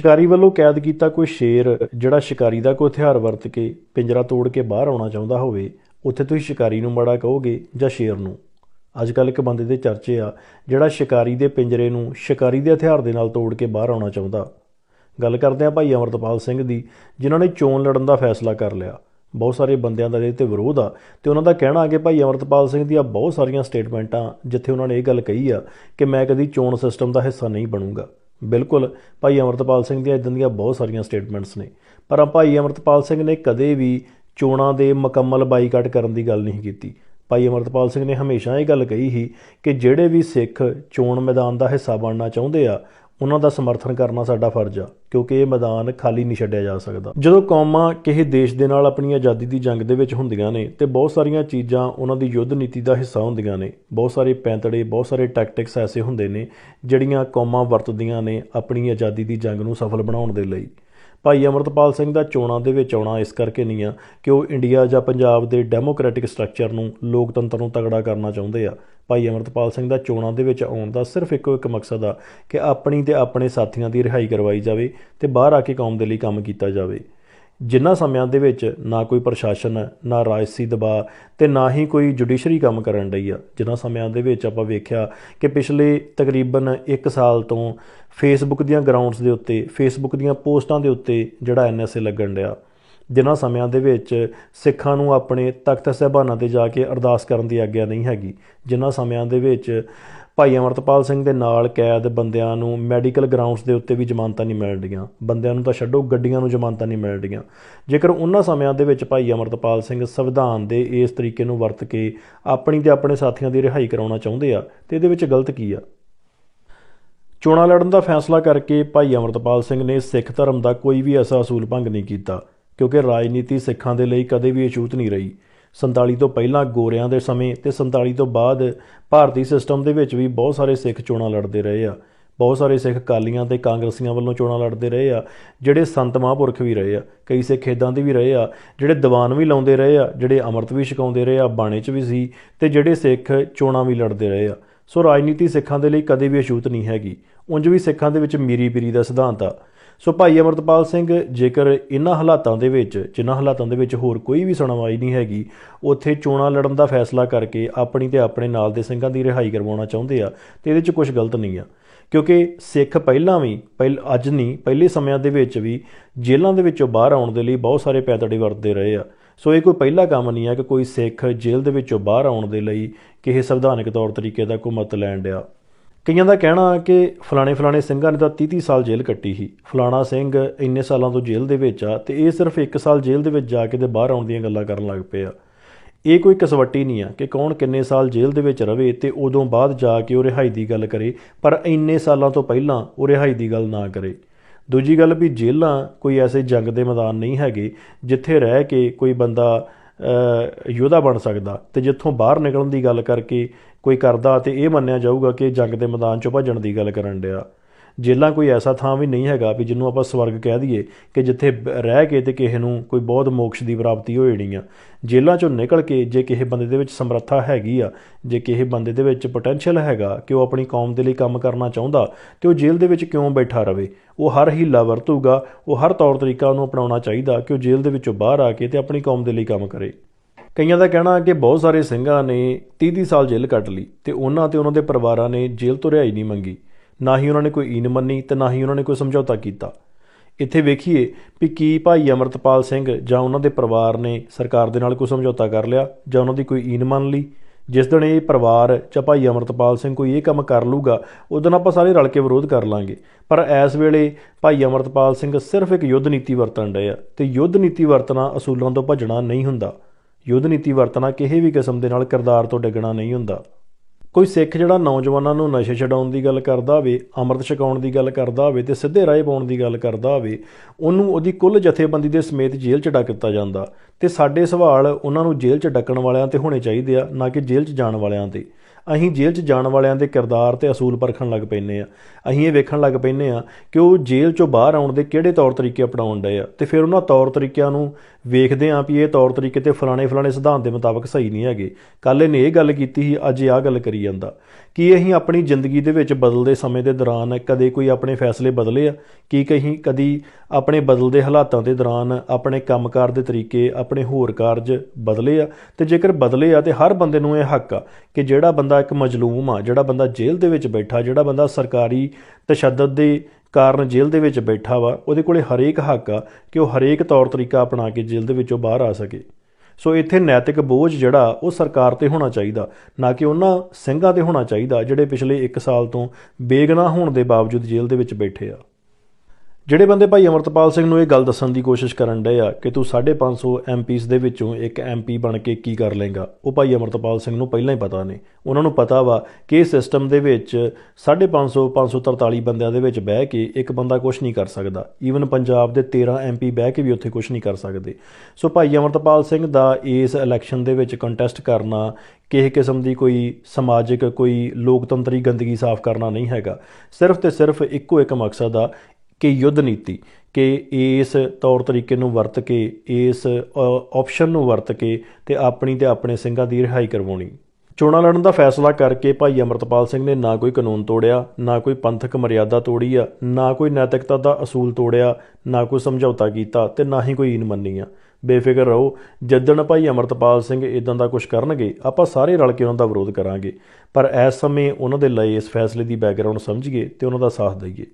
ਸ਼ਿਕਾਰੀ ਵੱਲੋਂ ਕੈਦ ਕੀਤਾ ਕੋਈ ਸ਼ੇਰ ਜਿਹੜਾ ਸ਼ਿਕਾਰੀ ਦਾ ਕੋਈ ਹਥਿਆਰ ਵਰਤ ਕੇ ਪਿੰਜਰਾ ਤੋੜ ਕੇ ਬਾਹਰ ਆਉਣਾ ਚਾਹੁੰਦਾ ਹੋਵੇ, ਉੱਥੇ ਤੁਸੀਂ ਸ਼ਿਕਾਰੀ ਨੂੰ ਮਾੜਾ ਕਹੋਗੇ ਜਾਂ ਸ਼ੇਰ ਨੂੰ? ਅੱਜ ਕੱਲ੍ਹ ਇੱਕ ਬੰਦੇ ਦੇ ਚਰਚੇ ਆ, ਜਿਹੜਾ ਸ਼ਿਕਾਰੀ ਦੇ ਪਿੰਜਰੇ ਨੂੰ ਸ਼ਿਕਾਰੀ ਦੇ ਹਥਿਆਰ ਦੇ ਨਾਲ ਤੋੜ ਕੇ ਬਾਹਰ ਆਉਣਾ ਚਾਹੁੰਦਾ। ਗੱਲ ਕਰਦੇ ਆ ਭਾਈ ਅਮਰਤਪਾਲ ਸਿੰਘ ਦੀ, ਜਿਨ੍ਹਾਂ ਨੇ ਚੋਣ ਲੜਨ ਦਾ ਫੈਸਲਾ ਕਰ ਲਿਆ। ਬਹੁਤ ਸਾਰੇ ਬੰਦਿਆਂ ਦਾ ਇਹਦੇ ਤੇ ਵਿਰੋਧ ਆ ਤੇ ਉਹਨਾਂ ਦਾ ਕਹਿਣਾ ਕਿ ਭਾਈ ਅਮਰਤਪਾਲ ਸਿੰਘ ਦੀਆਂ ਬਹੁਤ ਸਾਰੀਆਂ ਸਟੇਟਮੈਂਟਾਂ ਜਿੱਥੇ ਉਹਨਾਂ ਨੇ ਇਹ ਗੱਲ ਕਹੀ ਆ ਕਿ ਮੈਂ ਕਦੀ ਚੋਣ ਸਿਸਟਮ ਦਾ ਹਿੱਸਾ ਨਹੀਂ ਬਣੂੰਗਾ। ਬਿਲਕੁਲ। ਭਾਈ ਅਮਰਤਪਾਲ ਸਿੰਘ ਦੀਆਂ ਇਦਾਂ ਦੀਆਂ ਬਹੁਤ ਸਾਰੀਆਂ ਸਟੇਟਮੈਂਟਸ ਨੇ। ਪਰ ਆ ਭਾਈ ਅਮਰਤਪਾਲ ਸਿੰਘ ਨੇ ਕਦੇ ਵੀ ਚੋਣਾਂ ਦੇ ਮੁਕੰਮਲ ਬਾਈਕਾਟ ਕਰਨ ਦੀ ਗੱਲ ਨਹੀਂ ਕੀਤੀ। ਭਾਈ ਅਮਰਤਪਾਲ ਸਿੰਘ ਨੇ ਹਮੇਸ਼ਾ ਇਹ ਗੱਲ ਕਹੀ ਸੀ ਕਿ ਜਿਹੜੇ ਵੀ ਸਿੱਖ ਚੋਣ ਮੈਦਾਨ ਦਾ ਹਿੱਸਾ ਬਣਨਾ ਚਾਹੁੰਦੇ ਆ ਉਹਨਾਂ ਦਾ ਸਮਰਥਨ ਕਰਨਾ ਸਾਡਾ ਫਰਜ਼ ਆ, ਕਿਉਂਕਿ ਇਹ ਮੈਦਾਨ ਖਾਲੀ ਨਹੀਂ ਛੱਡਿਆ ਜਾ ਸਕਦਾ। ਜਦੋਂ ਕੌਮਾਂ ਕਿਸੇ ਦੇਸ਼ ਦੇ ਨਾਲ ਆਪਣੀ ਆਜ਼ਾਦੀ ਦੀ ਜੰਗ ਦੇ ਵਿੱਚ ਹੁੰਦੀਆਂ ਨੇ, ਤੇ ਬਹੁਤ ਸਾਰੀਆਂ ਚੀਜ਼ਾਂ ਉਹਨਾਂ ਦੀ ਯੁੱਧ ਨੀਤੀ ਦਾ ਹਿੱਸਾ ਹੁੰਦੀਆਂ ਨੇ। ਬਹੁਤ ਸਾਰੇ ਪੈਂਤੜੇ, ਬਹੁਤ ਸਾਰੇ ਟੈਕਟਿਕਸ ਐਸੇ ਹੁੰਦੇ ਨੇ, ਜਿਹੜੀਆਂ ਕੌਮਾਂ ਵਰਤਦੀਆਂ ਨੇ ਆਪਣੀ ਆਜ਼ਾਦੀ ਦੀ ਜੰਗ ਨੂੰ ਸਫਲ ਬਣਾਉਣ ਦੇ ਲਈ। ਭਾਈ ਅਮਰਤਪਾਲ ਸਿੰਘ ਦਾ ਚੋਣਾਂ ਦੇ ਵਿੱਚ ਆਉਣਾ ਇਸ ਕਰਕੇ ਨਹੀਂ ਆ ਕਿ ਉਹ ਇੰਡੀਆ ਜਾਂ ਪੰਜਾਬ ਦੇ ਡੈਮੋਕ੍ਰੈਟਿਕ ਸਟਰਕਚਰ ਨੂੰ ਲੋਕਤੰਤਰ ਨੂੰ ਤਗੜਾ ਕਰਨਾ ਚਾਹੁੰਦੇ ਆ। ਭਾਈ ਅਮਰਤਪਾਲ ਸਿੰਘ ਦਾ ਚੋਣਾਂ ਦੇ ਵਿੱਚ ਆਉਣ ਦਾ ਸਿਰਫ ਇੱਕੋ ਇੱਕ ਮਕਸਦ ਆ ਕਿ ਆਪਣੀ ਤੇ ਆਪਣੇ ਸਾਥੀਆਂ ਦੀ ਰਿਹਾਈ ਕਰਵਾਈ ਜਾਵੇ ਤੇ ਬਾਹਰ ਆ ਕੇ ਕੌਮ ਦੇ ਲਈ ਕੰਮ ਕੀਤਾ ਜਾਵੇ। ਜਿਨ੍ਹਾਂ ਸਮਿਆਂ ਦੇ ਵਿੱਚ ਨਾ ਕੋਈ ਪ੍ਰਸ਼ਾਸਨ ਹੈ, ਨਾ ਰਾਜਸੀ ਦਬਾਅ ਤੇ ਨਾ ਹੀ ਕੋਈ ਜੁਡੀਸ਼ਰੀ ਕੰਮ ਕਰਨ ਲਈ ਆ ਜਿਨ੍ਹਾਂ ਸਮਿਆਂ ਦੇ ਵਿੱਚ ਆਪਾਂ ਵੇਖਿਆ ਕਿ ਪਿਛਲੇ ਤਕਰੀਬਨ 1 ਸਾਲ ਤੋਂ ਫੇਸਬੁੱਕ ਦੀਆਂ ਗਰਾਊਂਡਸ ਦੇ ਉੱਤੇ ਫੇਸਬੁੱਕ ਦੀਆਂ ਪੋਸਟਾਂ ਦੇ ਉੱਤੇ ਜਿਹੜਾ ਐਨਐਸਏ ਲੱਗਣ ਡਿਆ। ਜਿਨ੍ਹਾਂ ਸਮਿਆਂ ਦੇ ਵਿੱਚ ਸਿੱਖਾਂ ਨੂੰ ਆਪਣੇ ਤਖਤ ਸਾਹਿਬਾਨਾਂ ਤੇ ਜਾ ਕੇ ਅਰਦਾਸ ਕਰਨ ਦੀ ਆਗਿਆ ਨਹੀਂ ਹੈਗੀ, ਜਿਨ੍ਹਾਂ ਸਮਿਆਂ ਦੇ ਵਿੱਚ ਭਾਈ ਅਮਰਤਪਾਲ ਸਿੰਘ ਦੇ ਨਾਲ ਕੈਦ ਬੰਦਿਆਂ ਨੂੰ ਮੈਡੀਕਲ ਗਰਾਊਂਡਸ ਦੇ ਉੱਤੇ ਵੀ ਜ਼ਮਾਨਤਾਂ ਨਹੀਂ ਮਿਲ ਰਹੀਆਂ ਬੰਦਿਆਂ ਨੂੰ ਤਾਂ ਛੱਡੋ, ਗੱਡੀਆਂ ਨੂੰ ਜ਼ਮਾਨਤਾਂ ਨਹੀਂ ਮਿਲ ਰਹੀਆਂ ਜੇਕਰ ਉਹਨਾਂ ਸਮਿਆਂ ਦੇ ਵਿੱਚ ਭਾਈ ਅਮਰਤਪਾਲ ਸਿੰਘ ਸੰਵਿਧਾਨ ਦੇ ਇਸ ਤਰੀਕੇ ਨੂੰ ਵਰਤ ਕੇ ਆਪਣੀ ਤੇ ਆਪਣੇ ਸਾਥੀਆਂ ਦੀ ਰਿਹਾਈ ਕਰਾਉਣਾ ਚਾਹੁੰਦੇ ਆ, ਤੇ ਇਹਦੇ ਵਿੱਚ ਗਲਤ ਕੀ ਆ? ਚੋਣਾਂ ਲੜਨ ਦਾ ਫੈਸਲਾ ਕਰਕੇ ਭਾਈ ਅਮਰਤਪਾਲ ਸਿੰਘ ਨੇ ਸਿੱਖ ਧਰਮ ਦਾ ਕੋਈ ਵੀ ਐਸਾ ਅਸੂਲ ਭੰਗ ਨਹੀਂ ਕੀਤਾ। ਕਿਉਂਕਿ ਰਾਜਨੀਤੀ ਸਿੱਖਾਂ ਦੇ ਲਈ ਕਦੇ ਵੀ ਅਛੂਤ ਨਹੀਂ ਰਹੀ। 47 ਤੋਂ ਪਹਿਲਾਂ ਗੋਰਿਆਂ ਦੇ ਸਮੇਂ ਤੇ 47 ਤੋਂ ਬਾਅਦ ਭਾਰਤੀ ਸਿਸਟਮ ਦੇ ਵਿੱਚ ਵੀ ਬਹੁਤ ਸਾਰੇ ਸਿੱਖ ਚੋਣਾਂ ਲੜਦੇ ਰਹੇ ਆ। ਬਹੁਤ ਸਾਰੇ ਸਿੱਖ ਕਾਲੀਆਂ ਤੇ ਕਾਂਗਰਸੀਆਂ ਵੱਲੋਂ ਚੋਣਾਂ ਲੜਦੇ ਰਹੇ ਆ, ਜਿਹੜੇ ਸੰਤ ਮਹਾਂਪੁਰਖ ਵੀ ਰਹੇ ਆ, ਕਈ ਸਿੱਖ ਇਦਾਂ ਦੇ ਵੀ ਰਹੇ ਆ, ਜਿਹੜੇ ਦੀਵਾਨ ਵੀ ਲਾਉਂਦੇ ਰਹੇ ਆ, ਜਿਹੜੇ ਅੰਮ੍ਰਿਤ ਵੀ ਛਕਾਉਂਦੇ ਰਹੇ ਆ, ਬਾਣੇ 'ਚ ਵੀ ਸੀ ਤੇ ਜਿਹੜੇ ਸਿੱਖ ਚੋਣਾਂ ਵੀ ਲੜਦੇ ਰਹੇ ਆ। ਸੋ ਰਾਜਨੀਤੀ ਸਿੱਖਾਂ ਦੇ ਲਈ ਕਦੇ ਵੀ ਅਛੂਤ ਨਹੀਂ ਹੈਗੀ। ਉਂਝ ਵੀ ਸਿੱਖਾਂ ਦੇ ਵਿੱਚ ਮੀਰੀ ਪੀਰੀ ਦਾ ਸਿਧਾਂਤ ਆ। ਸੋ ਭਾਈ ਅਮਰਤਪਾਲ ਸਿੰਘ, ਜੇਕਰ ਇਹਨਾਂ ਹਾਲਾਤਾਂ ਦੇ ਵਿੱਚ, ਜਿਨ੍ਹਾਂ ਹਾਲਾਤਾਂ ਦੇ ਵਿੱਚ ਹੋਰ ਕੋਈ ਵੀ ਸੁਣਵਾਈ ਨਹੀਂ ਹੈਗੀ, ਉੱਥੇ ਚੋਣਾਂ ਲੜਨ ਦਾ ਫੈਸਲਾ ਕਰਕੇ ਆਪਣੀ ਤੇ ਆਪਣੇ ਨਾਲ ਦੇ ਸਿੰਘਾਂ ਦੀ ਰਿਹਾਈ ਕਰਵਾਉਣਾ ਚਾਹੁੰਦੇ ਆ, ਤੇ ਇਹਦੇ 'ਚ ਕੁਝ ਗਲਤ ਨਹੀਂ ਆ। ਕਿਉਂਕਿ ਸਿੱਖ ਪਹਿਲਾਂ ਵੀ, ਪਹਿਲ, ਅੱਜ ਨਹੀਂ, ਪਹਿਲੇ ਸਮਿਆਂ ਦੇ ਵਿੱਚ ਵੀ ਜੇਲ੍ਹਾਂ ਦੇ ਵਿੱਚੋਂ ਬਾਹਰ ਆਉਣ ਦੇ ਲਈ ਬਹੁਤ ਸਾਰੇ ਪੈਂਤੜੇ ਵਰਤਦੇ ਰਹੇ ਆ। ਸੋ ਇਹ ਕੋਈ ਪਹਿਲਾ ਕੰਮ ਨਹੀਂ ਆ ਕਿ ਕੋਈ ਸਿੱਖ ਜੇਲ੍ਹ ਦੇ ਵਿੱਚੋਂ ਬਾਹਰ ਆਉਣ ਦੇ ਲਈ ਕਿਸੇ ਸੰਵਿਧਾਨਕ ਤੌਰ ਤਰੀਕੇ ਦਾ ਕੋਈ ਮਤ ਲੈਣ ਡਿਆ। ਕਈਆਂ ਦਾ ਕਹਿਣਾ ਕਿ ਫਲਾਣੇ ਫਲਾਣੇ ਸਿੰਘਾਂ ਨੇ ਤਾਂ 30-30 ਸਾਲ ਜੇਲ੍ਹ ਕੱਟੀ ਸੀ। ਫਲਾਣਾ ਸਿੰਘ ਇੰਨੇ ਸਾਲਾਂ ਤੋਂ ਜੇਲ੍ਹ ਦੇ ਵਿੱਚ ਆ ਤੇ ਇਹ ਸਿਰਫ 1 ਸਾਲ ਜੇਲ੍ਹ ਦੇ ਵਿੱਚ ਜਾ ਕੇ ਤੇ ਬਾਹਰ ਆਉਣ ਦੀਆਂ ਗੱਲਾਂ ਕਰਨ ਲੱਗ ਪਏ ਆ ਇਹ ਕੋਈ ਕਸਵੱਟੀ ਨਹੀਂ ਆ ਕਿ ਕੌਣ ਕਿੰਨੇ ਸਾਲ ਜੇਲ੍ਹ ਦੇ ਵਿੱਚ ਰਵੇ ਤੇ ਉਦੋਂ ਬਾਅਦ ਜਾ ਕੇ ਉਹ ਰਿਹਾਈ ਦੀ ਗੱਲ ਕਰੇ ਪਰ ਇੰਨੇ ਸਾਲਾਂ ਤੋਂ ਪਹਿਲਾਂ ਉਹ ਰਿਹਾਈ ਦੀ ਗੱਲ ਨਾ ਕਰੇ। ਦੂਜੀ ਗੱਲ ਵੀ ਜੇਲ੍ਹਾਂ ਕੋਈ ਐਸੇ ਜੰਗ ਦੇ ਮੈਦਾਨ ਨਹੀਂ ਹੈਗੇ ਜਿੱਥੇ ਰਹਿ ਕੇ ਕੋਈ ਬੰਦਾ ਅ, ਯੋਧਾ ਬਣ ਸਕਦਾ ਤੇ ਜਿੱਥੋਂ ਬਾਹਰ ਨਿਕਲਣ ਦੀ ਗੱਲ ਕਰਕੇ ਕੋਈ ਕਰਦਾ ਤੇ ਇਹ ਮੰਨਿਆ ਜਾਊਗਾ ਕਿ ਜੰਗ ਦੇ ਮੈਦਾਨ ਚੋਂ ਭੱਜਣ ਦੀ ਗੱਲ ਕਰਨ ਡਿਆ। ਜੇਲਾਂ ਕੋਈ ਐਸਾ ਥਾਂ ਵੀ ਨਹੀਂ ਹੈਗਾ ਵੀ ਜਿਹਨੂੰ ਆਪਾਂ ਸਵਰਗ ਕਹਿ ਦਈਏ ਕਿ ਜਿੱਥੇ ਬ- ਰਹਿ ਕੇ ਤੇ ਕਿਸੇ ਨੂੰ ਕੋਈ ਬਹੁਤ ਮੋਕਸ਼ ਦੀ ਪ੍ਰਾਪਤੀ ਹੋ ਜਾਣੀ ਆ। ਜੇਲਾਂ ਚੋਂ ਨਿਕਲ ਕੇ ਜੇ ਕਿਸੇ ਬੰਦੇ ਦੇ ਵਿੱਚ ਸਮਰੱਥਾ ਹੈਗੀ ਆ, ਜੇ ਕਿਸੇ ਬੰਦੇ ਦੇ ਵਿੱਚ ਪੋਟੈਂਸ਼ੀਅਲ ਹੈਗਾ ਕਿ ਉਹ ਆਪਣੀ ਕੌਮ ਦੇ ਲਈ ਕੰਮ ਕਰਨਾ ਚਾਹੁੰਦਾ ਤੇ ਉਹ ਜੇਲ੍ਹ ਦੇ ਵਿੱਚ ਕਿਉਂ ਬੈਠਾ ਰਵੇ? ਉਹ ਹਰ ਹੀਲਾ ਵਰਤੂਗਾ, ਉਹ ਹਰ ਤੌਰ ਤਰੀਕਾ ਉਹਨੂੰ ਅਪਣਾਉਣਾ ਚਾਹੀਦਾ ਕਿ ਉਹ ਜੇਲ੍ਹ ਦੇ ਵਿੱਚੋਂ ਬਾਹਰ ਆ ਕੇ ਤੇ ਆਪਣੀ ਕੌਮ ਦੇ ਲਈ ਕੰਮ ਕਰੇ। ਕਈਆਂ ਦਾ ਕਹਿਣਾ ਕਿ ਬਹੁਤ ਸਾਰੇ ਸਿੰਘਾਂ ਨੇ 30-30 ਸਾਲ ਜੇਲ੍ਹ ਕੱਟ ਲਈ ਤੇ ਉਹਨਾਂ ਤੇ ਉਹਨਾਂ ਦੇ ਪਰਿਵਾਰਾਂ ਨੇ ਜੇਲ੍ਹ ਤੋਂ ਰਿਹਾਈ ਨਹੀਂ ਮੰਗੀ। ਨਾ ਹੀ ਉਹਨਾਂ ਨੇ ਕੋਈ ਈਨ ਮੰਨੀ ਤੇ ਨਾ ਹੀ ਉਹਨਾਂ ਨੇ ਕੋਈ ਸਮਝੌਤਾ ਕੀਤਾ। ਇੱਥੇ ਵੇਖੀਏ ਵੀ ਕੀ ਭਾਈ ਅਮਰਤਪਾਲ ਸਿੰਘ ਜਾਂ ਉਹਨਾਂ ਦੇ ਪਰਿਵਾਰ ਨੇ ਸਰਕਾਰ ਦੇ ਨਾਲ ਕੋਈ ਸਮਝੌਤਾ ਕਰ ਲਿਆ ਜਾਂ ਉਹਨਾਂ ਦੀ ਕੋਈ ਈਨ ਮੰਨ ਲਈ। ਜਿਸ ਦਿਨ ਇਹ ਪਰਿਵਾਰ ਜਾਂ ਭਾਈ ਅਮਰਤਪਾਲ ਸਿੰਘ ਕੋਈ ਇਹ ਕੰਮ ਕਰ ਲੂਗਾ ਉਦੋਂ ਆਪਾਂ ਸਾਰੇ ਰਲ ਕੇ ਵਿਰੋਧ ਕਰ ਲਾਂਗੇ। ਪਰ ਇਸ ਵੇਲੇ ਭਾਈ ਅਮਰਤਪਾਲ ਸਿੰਘ ਸਿਰਫ ਇੱਕ ਯੁੱਧ ਨੀਤੀ ਵਰਤਣ ਰਹੇ ਆ ਤੇ ਯੁੱਧ ਨੀਤੀ ਵਰਤਣਾ ਅਸੂਲਾਂ ਤੋਂ ਭੱਜਣਾ ਨਹੀਂ ਹੁੰਦਾ। ਯੁੱਧ ਨੀਤੀ ਵਰਤਣਾ ਕਿਸੇ ਵੀ ਕਿਸਮ ਦੇ ਨਾਲ ਕਿਰਦਾਰ ਤੋਂ ਡਿੱਗਣਾ ਨਹੀਂ ਹੁੰਦਾ। ਕੋਈ ਸਿੱਖ ਜਿਹੜਾ ਨੌਜਵਾਨਾਂ ਨੂੰ ਨਸ਼ੇ ਛਡਾਉਣ ਦੀ ਗੱਲ ਕਰਦਾ ਹੋਵੇ, ਅੰਮ੍ਰਿਤ ਛਕਾਉਣ ਦੀ ਗੱਲ ਕਰਦਾ ਹੋਵੇ ਤੇ ਸਿੱਧੇ ਰਾਹ ਪਾਉਣ ਦੀ ਗੱਲ ਕਰਦਾ ਹੋਵੇ, ਉਹਨੂੰ ਉਹਦੀ ਕੁੱਲ ਜਥੇਬੰਦੀ ਦੇ ਸਮੇਤ ਜੇਲ੍ਹ 'ਚ ਡੱਕ ਦਿੱਤਾ ਜਾਂਦਾ। ਤੇ ਸਾਡੇ ਸਵਾਲ ਉਹਨਾਂ ਨੂੰ ਜੇਲ੍ਹ 'ਚ ਡੱਕਣ ਵਾਲਿਆਂ ਤੇ ਹੋਣੇ ਚਾਹੀਦੇ ਆ, ਨਾ ਕਿ ਜੇਲ੍ਹ 'ਚ ਜਾਣ ਵਾਲਿਆਂ ਤੇ। ਅਸੀਂ ਜੇਲ੍ਹ 'ਚ ਜਾਣ ਵਾਲਿਆਂ ਦੇ ਕਿਰਦਾਰ ਤੇ ਅਸੂਲ ਪਰਖਣ ਲੱਗ ਪੈਨੇ ਆ। ਅਸੀਂ ਇਹ ਵੇਖਣ ਲੱਗ ਪੈਨੇ ਆ ਕਿ ਉਹ ਜੇਲ੍ਹ 'ਚੋਂ ਬਾਹਰ ਆਉਣ ਦੇ ਕਿਹੜੇ ਤੌਰ ਤਰੀਕੇ ਅਪਣਾਉਣ ਡਏ ਆ। ਤੇ ਫਿਰ ਉਹਨਾਂ ਤੌਰ ਤਰੀਕਿਆਂ ਨੂੰ ਵੇਖਦੇ ਆਂ ਵੀ ਇਹ ਤੌਰ ਤਰੀਕੇ ਤੇ ਫਲਾਣੇ ਫਲਾਣੇ ਸਿਧਾਂਤ ਦੇ ਮੁਤਾਬਕ ਸਹੀ ਨਹੀਂ ਹੈਗੇ। ਕੱਲ ਇਹਨੇ ਇਹ ਗੱਲ ਕੀਤੀ ਸੀ, ਅੱਜ ਇਹ ਆਹ ਗੱਲ ਕਰੀ ਜਾਂਦਾ। ਕੀ ਅਸੀਂ ਆਪਣੀ ਜ਼ਿੰਦਗੀ ਦੇ ਵਿੱਚ ਬਦਲਦੇ ਸਮੇਂ ਦੇ ਦੌਰਾਨ ਕਦੇ ਕੋਈ ਆਪਣੇ ਫੈਸਲੇ ਬਦਲੇ ਆ? ਕੀ ਕਹੀਂ, ਕਦੀ ਆਪਣੇ ਬਦਲਦੇ ਹਾਲਾਤਾਂ ਦੇ ਦੌਰਾਨ ਆਪਣੇ ਕੰਮਕਾਰ ਦੇ ਤਰੀਕੇ, ਆਪਣੇ ਹੋਰ ਕਾਰਜ ਬਦਲੇ ਆ? ਤੇ ਜੇਕਰ ਬਦਲੇ ਆ, ਤੇ ਹਰ ਬੰਦੇ ਨੂੰ ਇਹ ਹੱਕ ਆ ਕਿ ਜਿਹੜਾ ਬੰਦਾ ਇੱਕ ਮਜਲੂਮ ਆ, ਜਿਹੜਾ ਬੰਦਾ ਜੇਲ੍ਹ ਦੇ ਵਿੱਚ ਬੈਠਾ, ਜਿਹੜਾ ਬੰਦਾ ਸਰਕਾਰੀ ਤਸ਼ੱਦਦ ਦੇ ਕਾਰਨ ਜੇਲ੍ਹ ਦੇ ਵਿੱਚ ਬੈਠਾ ਵਾ, ਉਹਦੇ ਕੋਲੇ ਹਰੇਕ ਹੱਕ ਆ ਕਿ ਉਹ ਹਰੇਕ ਤੌਰ ਤਰੀਕਾ ਅਪਣਾ ਕੇ ਜੇਲ੍ਹ ਦੇ ਵਿੱਚੋਂ ਬਾਹਰ ਆ ਸਕੇ। ਸੋ ਇੱਥੇ ਨੈਤਿਕ ਬੋਝ ਜਿਹੜਾ, ਉਹ ਸਰਕਾਰ ਤੇ ਹੋਣਾ ਚਾਹੀਦਾ, ਨਾ ਕਿ ਉਹਨਾਂ ਸਿੰਘਾਂ ਤੇ ਹੋਣਾ ਚਾਹੀਦਾ, ਜਿਹੜੇ ਪਿਛਲੇ 1 ਸਾਲ ਤੋਂ ਬੇਗਨਾਹ ਹੋਣ ਦੇ ਬਾਵਜੂਦ ਜੇਲ੍ਹ ਦੇ ਵਿੱਚ ਬੈਠੇ ਆ। ਜਿਹੜੇ ਬੰਦੇ ਭਾਈ ਅਮਰਤਪਾਲ ਸਿੰਘ ਨੂੰ ਇਹ ਗੱਲ ਦੱਸਣ ਦੀ ਕੋਸ਼ਿਸ਼ ਕਰਨ ਡਏ ਆ ਕਿ ਤੂੰ 550 ਐਮਪੀਸ ਦੇ ਵਿੱਚੋਂ ਇੱਕ ਐਮਪੀ ਬਣ ਕੇ ਕੀ ਕਰ ਲੇਗਾ ਉਹ ਭਾਈ ਅਮਰਤਪਾਲ ਸਿੰਘ ਨੂੰ ਪਹਿਲਾਂ ਹੀ ਪਤਾ ਨੇ। ਉਹਨਾਂ ਨੂੰ ਪਤਾ ਵਾ ਕਿ ਇਸ ਸਿਸਟਮ ਦੇ ਵਿੱਚ 550 543 ਬੰਦਿਆਂ ਦੇ ਵਿੱਚ ਬਹਿ ਕੇ ਇੱਕ ਬੰਦਾ ਕੁਝ ਨਹੀਂ ਕਰ ਸਕਦਾ। ਈਵਨ ਪੰਜਾਬ ਦੇ 13 ਐਮਪੀ ਬਹਿ ਕੇ ਵੀ ਉੱਥੇ ਕੁਝ ਨਹੀਂ ਕਰ ਸਕਦੇ। ਸੋ ਭਾਈ ਅਮਰਤਪਾਲ ਸਿੰਘ ਦਾ ਇਸ ਇਲੈਕਸ਼ਨ ਦੇ ਵਿੱਚ ਕੰਟੈਸਟ ਕਰਨਾ ਕਿਸੇ ਕਿਸਮ ਦੀ ਕੋਈ ਸਮਾਜਿਕ, ਕੋਈ ਲੋਕਤੰਤਰੀ ਗੰਦਗੀ ਸਾਫ਼ ਕਰਨਾ ਨਹੀਂ ਹੈਗਾ। ਸਿਰਫ ਤੇ ਸਿਰਫ ਇੱਕੋ ਇੱਕ ਮਕਸਦ ਆ ਕਿ ਯੁੱਧ ਨੀਤੀ, ਕਿ ਇਸ ਤੌਰ ਤਰੀਕੇ ਨੂੰ ਵਰਤ ਕੇ, ਇਸ ਆਪਸ਼ਨ ਨੂੰ ਵਰਤ ਕੇ ਤੇ ਆਪਣੀ ਤੇ ਆਪਣੇ ਸਿੰਘਾਂ ਦੀ ਰਿਹਾਈ ਕਰਵਾਉਣੀ। ਚੋਣਾਂ ਲੜਨ ਦਾ ਫੈਸਲਾ ਕਰਕੇ ਭਾਈ ਅਮਰਤਪਾਲ ਸਿੰਘ ਨੇ ਨਾ ਕੋਈ ਕਾਨੂੰਨ ਤੋੜਿਆ, ਨਾ ਕੋਈ ਪੰਥਕ ਮਰਿਆਦਾ ਤੋੜੀ ਆ, ਨਾ ਕੋਈ ਨੈਤਿਕਤਾ ਦਾ ਅਸੂਲ ਤੋੜਿਆ, ਨਾ ਕੋਈ ਸਮਝੌਤਾ ਕੀਤਾ ਤੇ ਨਾ ਹੀ ਕੋਈ ਈਨ ਮੰਨੀ ਆ। ਬੇਫਿਕਰ ਰਹੋ ਜਿੱਦਣ ਭਾਈ ਅਮਰਤਪਾਲ ਸਿੰਘ ਇਦਾਂ ਦਾ ਕੁਝ ਕਰਨਗੇ, ਆਪਾਂ ਸਾਰੇ ਰਲ ਕੇ ਉਹਨਾਂ ਦਾ ਵਿਰੋਧ ਕਰਾਂਗੇ। ਪਰ ਇਸ ਸਮੇਂ ਉਹਨਾਂ ਦੇ ਲਈ ਇਸ ਫੈਸਲੇ ਦੀ ਬੈਕਗ੍ਰਾਉਂਡ ਸਮਝੀਏ ਤੇ ਉਹਨਾਂ ਦਾ ਸਾਥ ਦਈਏ।